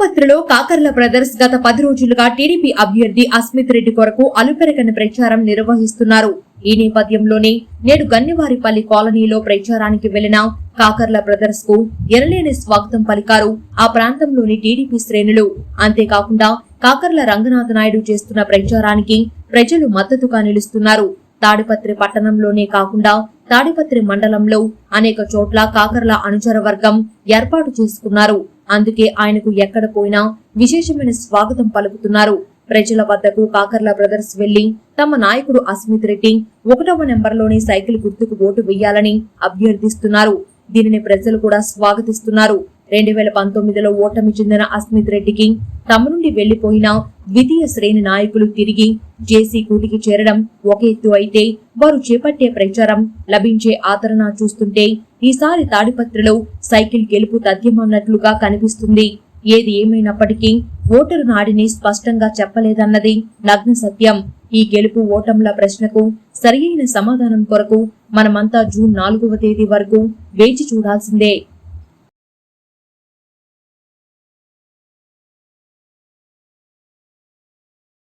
తాడపత్రిలో Kakarla brothers గత పది రోజులుగా టీడీపీ అభ్యర్థి అస్మిత్ రెడ్డి కొరకు అలుపెరగని ప్రచారం నిర్వహిస్తున్నారు. ఈ నేపథ్యంలోనే నేడు గన్నివారిపల్లి కాలనీలో ప్రచారానికి వెళ్ళిన కాకర్ల బ్రదర్స్కు ఎనలేని స్వాగతం పలికారు ఆ ప్రాంతంలోని టీడీపీ శ్రేణులు. అంతేకాకుండా కాకర్ల రంగనాథ నాయుడు చేస్తున్న ప్రచారానికి ప్రజలు మద్దతుగా నిలుస్తున్నారు. తాడిపత్రి పట్టణంలోనే కాకుండా తాడిపత్రి మండలంలో అనేక చోట్ల కాకర్ల అనుచర వర్గం ఏర్పాటు చేసుకున్నారు. అందుకే ఆయనకు ఎక్కడ పోయినా విశేషమైన స్వాగతం పలుకుతున్నారు. ప్రజల వద్దకు కాకర్ల బ్రదర్స్ వెళ్ళి తమ నాయకుడు అస్మిత్ రెడ్డి ఒకటవ నెంబర్లోని సైకిల్ గుర్తుకు ఓటు వేయాలని అభ్యర్థిస్తున్నారు. దీనిని ప్రజలు కూడా స్వాగతిస్తున్నారు. రెండు వేల పంతొమ్మిదిలో ఓటమి చెందిన అస్మిత్ రెడ్డికి తమ నుండి వెళ్ళిపోయిన ద్వితీయ శ్రేణి నాయకులు తిరిగి జేసీ కూటికి చేరడం ఒక ఎత్తు అయితే వారు చేపట్టే ప్రచారం లభించే ఆదరణ చూస్తుంటే ఈసారి తాడిపత్రిలో సైకిల్ గెలుపు తథ్యమన్నట్లుగా కనిపిస్తుంది. ఏది ఏమైనప్పటికీ ఓటరు నాడిని స్పష్టంగా చెప్పలేదన్నది నగ్న సత్యం. ఈ గెలుపు ఓటంల ప్రశ్నకు సరియైన సమాధానం కొరకు మనమంతా జూన్ నాలుగవ తేదీ వరకు వేచి చూడాల్సిందే.